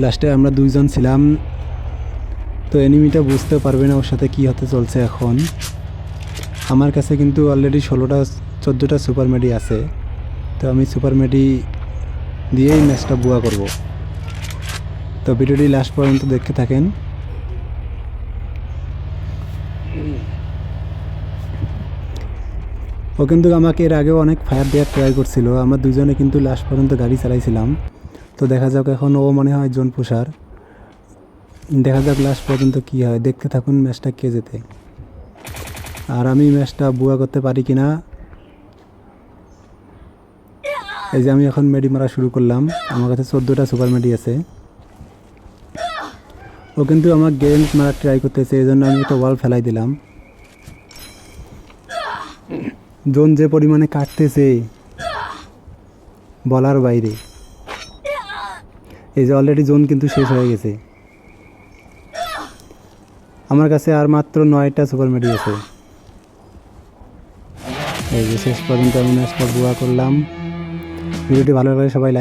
লাস্টে আমরা দুইজন ছিলাম। তো এনিমিটা বুঝতে পারবে না ওর সাথে কী হতে চলছে এখন। আমার কাছে কিন্তু অলরেডি ষোলোটা, চোদ্দোটা সুপার মেডি আছে। তো আমি সুপার মেডি দিয়েই ম্যাচটা বুয়া করব। তো ভিডিওটি লাস্ট পর্যন্ত দেখতে থাকেন। ও কিন্তু আমাকে এর আগেও অনেক ফায়ার দেওয়ার ট্রাই করছিল। আমরা দুজনে কিন্তু লাস্ট পর্যন্ত গাড়ি চালাইছিলাম। তো দেখা যাক এখন ও মনে হয় জোন পুষার দেখা যাক লাস্ট পর্যন্ত কী হয়। দেখতে থাকুন ম্যাচটা কে যেতে আর আমি ম্যাচটা বুয়া করতে পারি কি না এই যে আমি এখন মেডি মারা শুরু করলাম। আমার কাছে চোদ্দোটা সুপার মেডি আছে। ও কিন্তু আমার গেম মারা ট্রাই করতেছে, এই জন্য আমি একটা ওয়াল ফেলাই দিলাম। জোন যে পরিমাণে কাটতেছে, বলার বাইরে। এই যে অলরেডি জোন কিন্তু শেষ হয়ে গেছে। আমার কাছে আর মাত্র নয়টা সুপার মেডি আছে। এই যে শেষ পর্যন্ত আমি ম্যাচটা করলাম। ভিডিওটি ভালো লাগে সবাই